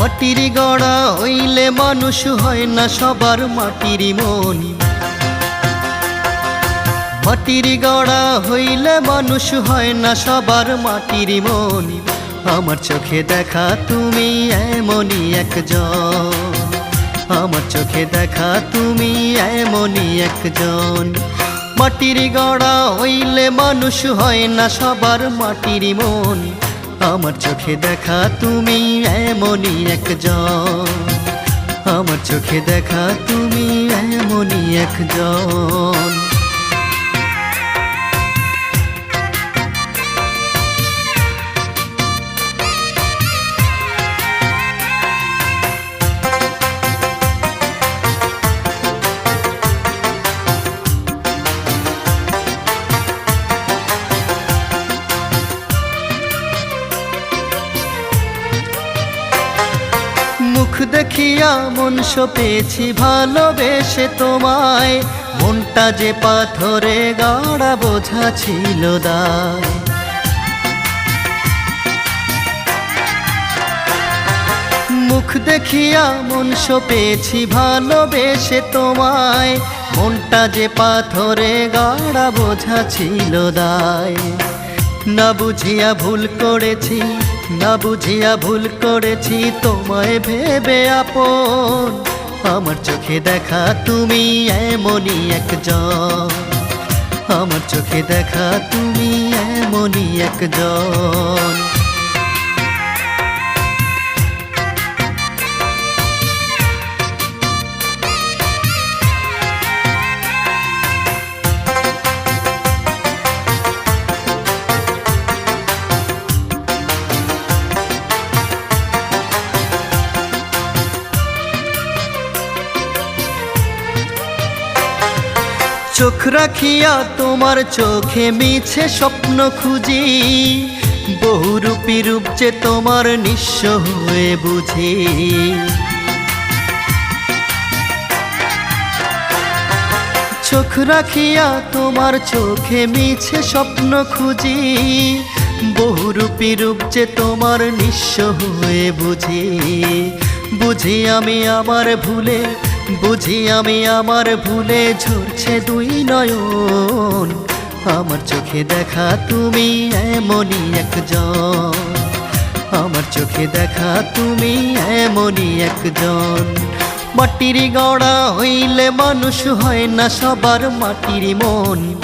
মাটির গড়া হইলে মানুষ হয় না সবার মাটির মন মাটির গড়া হইলে মানুষ হয় না সবার মাটির মন আমার চোখে দেখা তুমি এমনই একজন। আমার চোখে দেখা তুমি এমনই একজন। মাটির গড়া হইলে মানুষ হয় না সবার মাটির মন আমার চোখে দেখা তুমি এমনই একজন। আমার চোখে দেখা তুমি এমনই একজন। দেখিয়া মন পেয়েছি ভালোবেসে তোমায়। মনটা যে পাথরে গাড়া বোঝা ছিল দায়। মুখ দেখিয়া মন পেয়েছি ভালোবেসে তোমায়। মনটা যে পাথরে গাড়া বোঝা ছিল দায়। না বুঝিয়া ভুল করেছি না বুঝিয়া ভুল করেছি, তোমায় ভেবে আপন। আমার চোখে দেখা তুমি এমনই একজন। আমার চোখে দেখা তুমি এমনই একজন। চোখ রাখিয়া তোমার চোখে মিছে স্বপ্ন খুঁজি। বহুরূপী রূপ যে তোমার নিঃস্ব হয়ে বুঝি। চোখ রাখিয়া তোমার চোখে মিছে স্বপ্ন খুঁজি। বহুরূপী রূপ যে তোমার নিঃস্ব হয়ে বুঝি। বুঝি আমি আমার ভুলে বুঝি আমি আমার ভুলে ঝরছে দুই নয়ন। আমার চোখে দেখা তুমি এমনই একজন। আমার চোখে দেখা তুমি এমনই একজন। মাটির গড়া হইলে মানুষ হয় না সবার মাটির মন।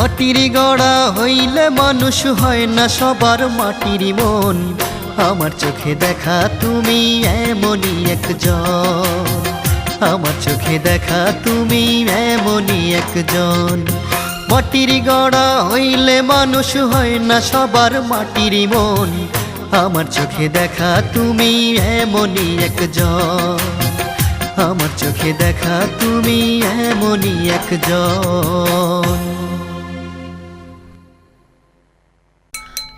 মাটির গড়া হইলে মানুষ হয় না সবার মাটির মন। আমার চোখে দেখা তুমি এমনই একজন। আমার চোখে দেখা তুমি এমনই একজন। মাটির গড়া হইলে মানুষ হয় না সবার মাটির মন। আমার চোখে দেখা তুমি এমনই একজন। আমার চোখে দেখা তুমি এমনই একজন।